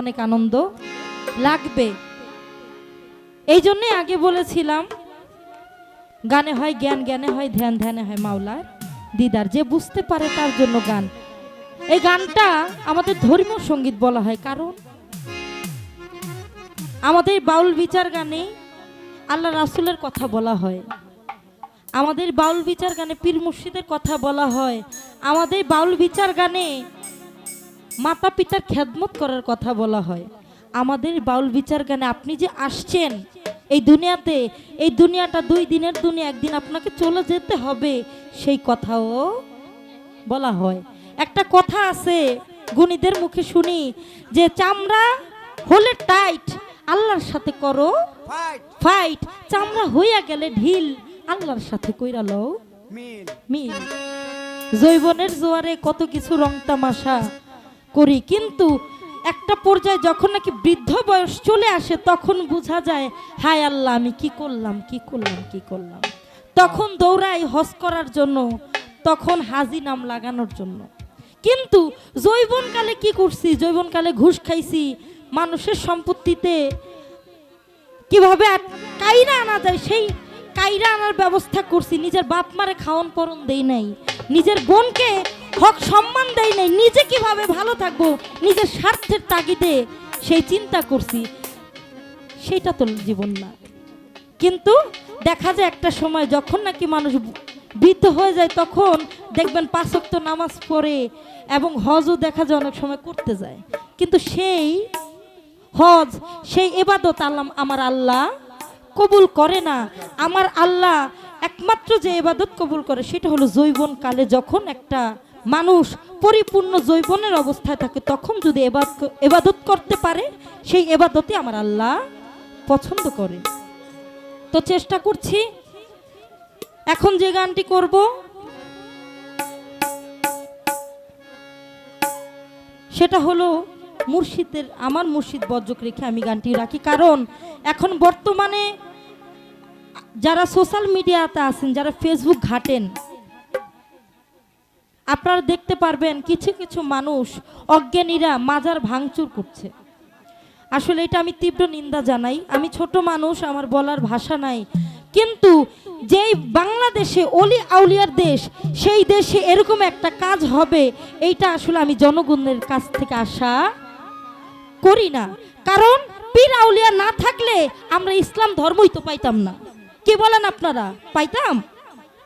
অনেক আনন্দ লাগবে। এই জন্যে আগে বলেছিলাম, গানে হয় জ্ঞান, জ্ঞানে হয় ধ্যান, ধ্যানে হয় মাওলার দিদার। যে বুঝতে পারে তার জন্য গান। এই গানটা আমাদের ধর্মীয় সংগীত বলা হয়, কারণ আমাদের বাউল বিচার গানে আল্লাহ রাসুলের কথা বলা হয়। আমাদের বাউল বিচার গানে পীর মুর্শিদের কথা বলা হয়। আমাদের বাউল বিচার গানে মাতা পিতার খেদমত করার কথা বলা হয়। আমাদের বাউল বিচার গানে আপনি যে আসছেন এই দুনিয়াতে এই দুনিয়াটা দুই দিনের দুনিয়া একদিন আপনাকে চলে যেতে হবে সেই কথাও বলা হয়। একটা কথা আছে গুণীদের মুখে শুনি যে চামড়া হলে টাইট আল্লাহর সাথে করো ফাইট। চামড়া হইয়া গেলে ঢিল আল্লাহর সাথে কইরা লও মিল। মিল। জৈবনের জোয়ারে কত কিছু রং তামাশা করি। কিন্তু একটা পর্যায়ে যখন নাকি বৃদ্ধ বয়স চলে আসে, তখন বোঝা যায়, হায় আল্লাহ, আমি কি করলাম কি করলাম কি করলাম। তখন দৌড়াই হজ করার জন্য, তখন হাজি নাম লাগানোর জন্য। কিন্তু জৈবনকালে কি করছি? জৈবনকালে ঘুষ খাইছি, মানুষের সম্পত্তিতে কীভাবে কাইরা আনা যায়, সেই কাইরা আনার ব্যবস্থা করছি। নিজের বাপ মারে খাওয়ান পরন দেই নাই। নিজের বোনকে হক সম্মান দেয় নাই, নিজে কীভাবে ভালো থাকব? নিজের স্বার্থের তাগিদে সেই চিন্তা করছি। সেইটা তো জীবন না। কিন্তু দেখা যায় একটা সময় যখন নাকি মানুষ বৃদ্ধ হয়ে যায়, তখন দেখবেন পাঁচক্ত নামাজ পড়ে এবং হজও দেখা যায় অনেক সময় করতে যায়। কিন্তু সেই হজ, সেই এবাদত আল্লাহ, আমার আল্লাহ কবুল করে না। আমার আল্লাহ একমাত্র যে এবাদত কবুল করে, সেটা হলো জৈবন কালে যখন একটা মানুষ পরিপূর্ণ জৈবনের অবস্থায় থাকে, তখন যদি এবাদ- এবাদত করতে পারে, সেই এবাদতে আমার আল্লাহ পছন্দ করে। তো চেষ্টা করছি। এখন যে গানটি করব, সেটা হলো মুর্শিদের, আমার মুর্শিদ বজ্রক রেখে আমি গানটি রাখি। কারণ এখন বর্তমানে যারা সোশ্যাল মিডিয়াতে আছেন, যারা ফেসবুক ঘাটেন আপনারা দেখতে পারবেন কিছু কিছু মানুষ অজ্ঞানীরা মাজার ভাঙচুর করছে। আসলে এটা আমি তীব্র নিন্দা জানাই। আমি ছোট মানুষ, আমার বলার ভাষা নাই। কিন্তু যেই বাংলাদেশে অলি আউলিয়ার দেশ, সেই দেশে এরকম একটা কাজ হবে, এইটা আসলে আমি জনগণের কাছ থেকে আশা করি না। কারণ পীর আউলিয়া না থাকলে আমরা ইসলাম ধর্মই তো পাইতাম না। কি বলেন আপনারা? পাইতাম?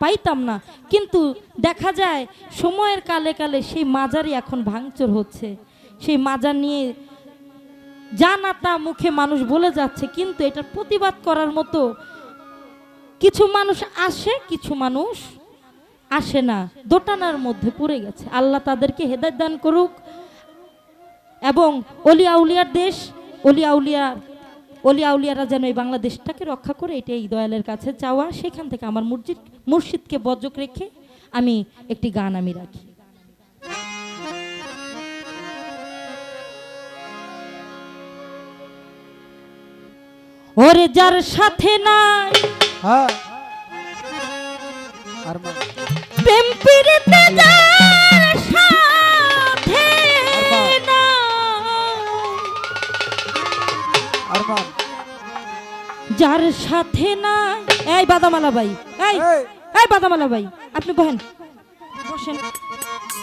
পাইতাম না। কিন্তু দেখা যায়, সময়ের কালে কালে সেই মাজারই এখন ভাঙচুর হচ্ছে। সেই মাজার নিয়ে যা না তা মুখে মানুষ বলে যাচ্ছে, কিন্তু এটা প্রতিবাদ করার মতো কিছু মানুষ আসে, কিছু মানুষ আসে না। দোটানার মধ্যে পড়ে গেছে। আল্লাহ তাদেরকে হেদায়ত দান করুক। এবং অলি আউলিয়ার দেশ অলি আউলিয়ার অলি আউলিয়ারা যেন এই বাংলাদেশটাকে রক্ষা করে এটা এই দয়ালের কাছে চাওয়া সেখান থেকে আমার মসজিদ মুর্শিদকে বজ্রক রেখে আমি একটি গান আমি রাখি। ওরে যার সাথে নাই হ্যাঁ। প্রেম পিড়িতে যার যার সাথে না এই বাদামালা ভাই এই এই। বাদামালা ভাই আপনি বহেন বসেন।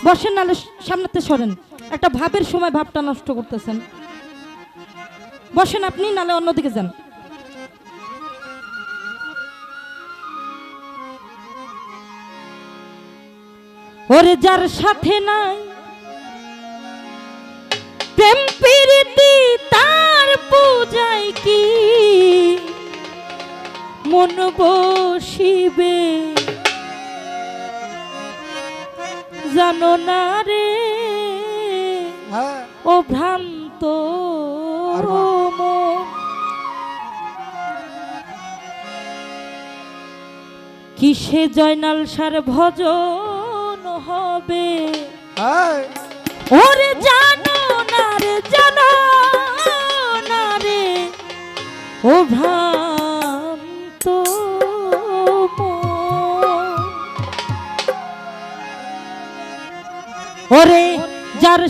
বসেন নালে সামনেতে সরেন। একটা ভাবের সময় ভাবটা নষ্ট করতেছেন। বসেন আপনি নালে অন্যদিকে যান। ওরে যার সাথে নাই প্রেম প্রীতি তার পূজায় কি? মন বসিবে জানো না রে হ্যাঁ ও ভ্রান্ত মা? মন। কিসে জয়নাল সার ভজন হবে হ্যাঁ ওরে জানো না রে জানো না রে ও ভ্রান্ত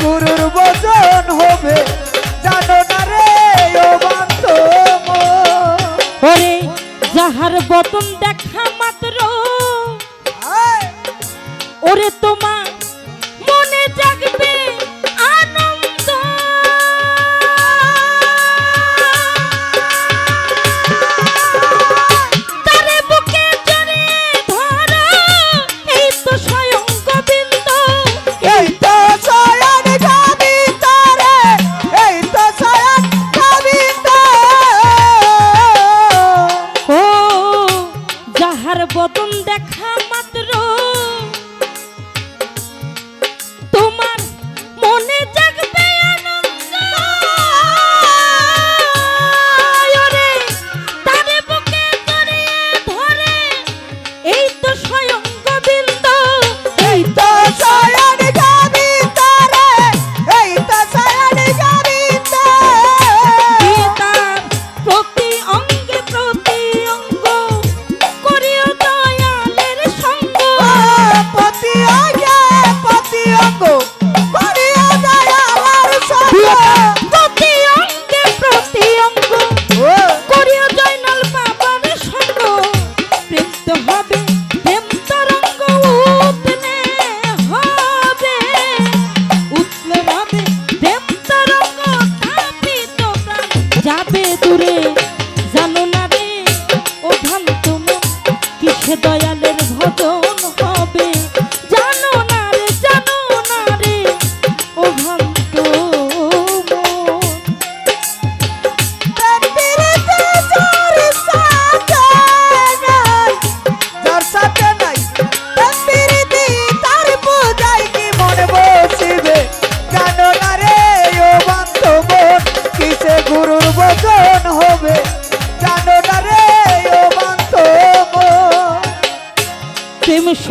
গুরুর বচন হবে জানো না রে ও বান্ধব। যাহার বতন দেখা মাত্র ওরে তোমার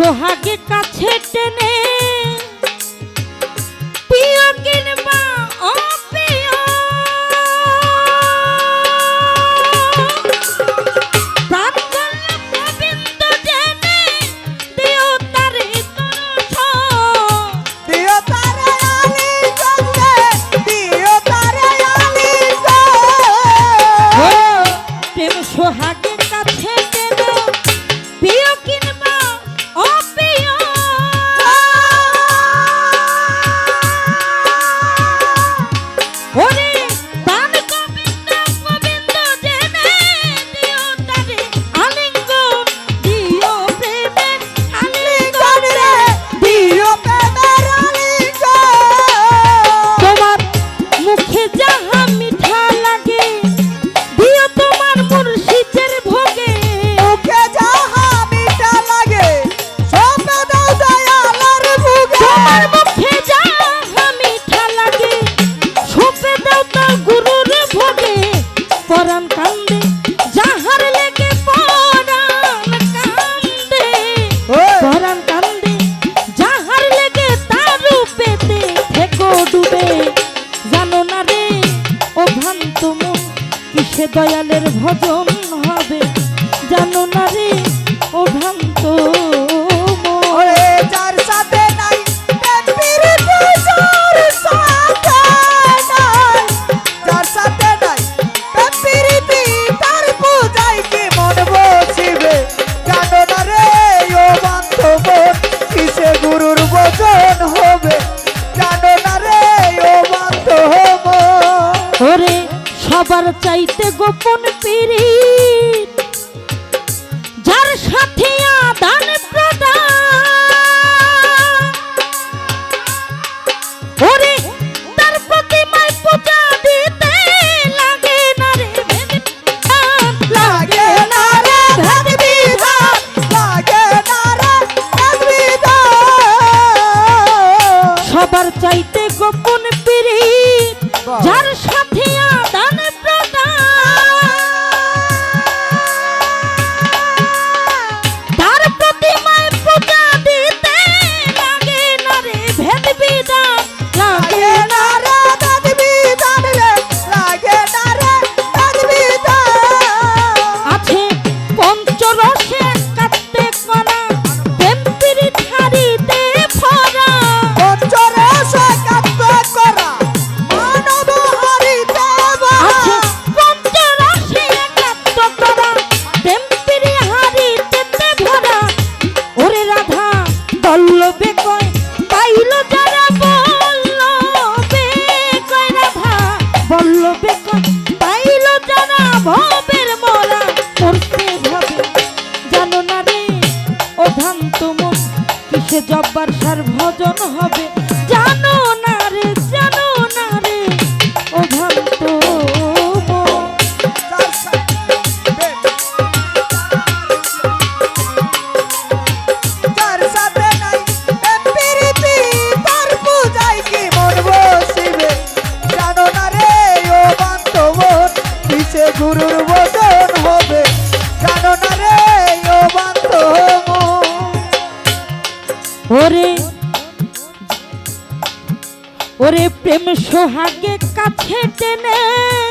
সোহাগে কাছে টেনে দয়ালের ভজন सुहागे का खेत में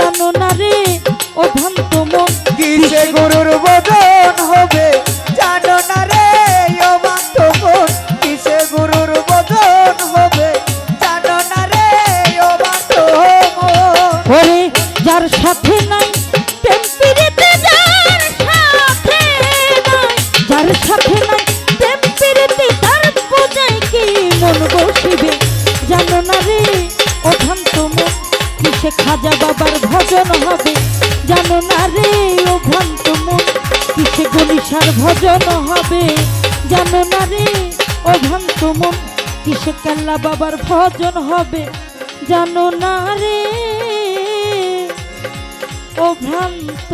জানো না রে ও ভ্রান্ত মন। কিসে গরুর বদল? ভজন হবে। জানো না রে, ও ভ্রান্ত কিসে গলিসার ভজন হবে? জানো না রে, ও ভ্রান্ত কিসে কাল্লা বাবার ভজন হবে? জানো না রে, ও ভ্রান্ত